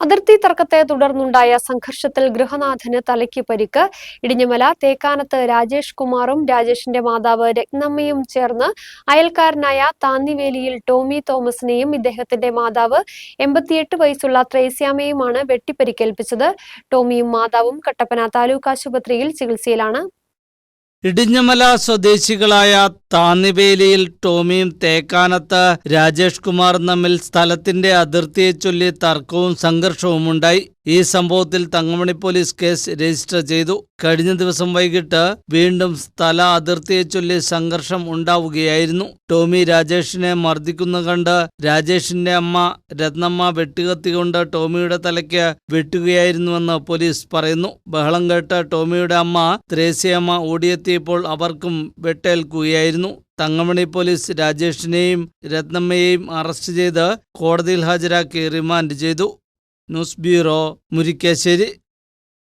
അതിർത്തി തർക്കത്തെ തുടർന്നുണ്ടായ സംഘർഷത്തിൽ ഗൃഹനാഥന് തലയ്ക്ക് പരിക്ക്. ഇടിഞ്ഞമല തേക്കാനത്ത് രാജേഷ് കുമാറും രാജേഷിന്റെ മാതാവ് രത്നമ്മയും ചേർന്ന് അയൽക്കാരനായ താന്നിവേലിയിൽ ടോമി തോമസിനെയും ഇദ്ദേഹത്തിന്റെ മാതാവ് എൺപത്തിയെട്ട് വയസ്സുള്ള ത്രേസ്യാമയുമാണ് വെട്ടിപ്പരിക്കേൽപ്പിച്ചത്. ടോമിയും മാതാവും കട്ടപ്പന താലൂക്ക് ആശുപത്രിയിൽ ചികിത്സയിലാണ് ഇടിഞ്ഞമല സ്വദേശികളായ താന്നിവേലിയിൽ ടോമിയും തേക്കാനത്ത് രാജേഷ് കുമാറും തമ്മിൽ സ്ഥലത്തിന്റെ അതിർത്തിയെ ചൊല്ലി തർക്കവും സംഘർഷവും ഉണ്ടായി. ഈ സംഭവത്തിൽ തങ്കമണി പോലീസ് കേസ് രജിസ്റ്റർ ചെയ്തു. കഴിഞ്ഞ ദിവസം വൈകിട്ട് വീണ്ടും സ്ഥല അതിർത്തിയെ ചൊല്ലി സംഘർഷം ഉണ്ടാവുകയായിരുന്നു. ടോമി രാജേഷിനെ മർദ്ദിക്കുന്ന കണ്ട് രാജേഷിന്റെ അമ്മ രത്നമ്മ വെട്ടുകത്തികൊണ്ട് ടോമിയുടെ തലയ്ക്ക് വെട്ടുകയായിരുന്നുവെന്ന് പോലീസ് പറയുന്നു. ബഹളം കേട്ട് ടോമിയുടെ അമ്മ ത്രേസ്യമ്മ ഓടിയെത്തിയപ്പോൾ അവർക്കും വെട്ടേൽക്കുകയായിരുന്നു. തങ്കമണി പോലീസ് രാജേഷിനെയും രത്നമ്മയെയും അറസ്റ്റ് ചെയ്ത് കോടതിയിൽ ഹാജരാക്കി റിമാൻഡ് ചെയ്തു. News bureau Murickassery.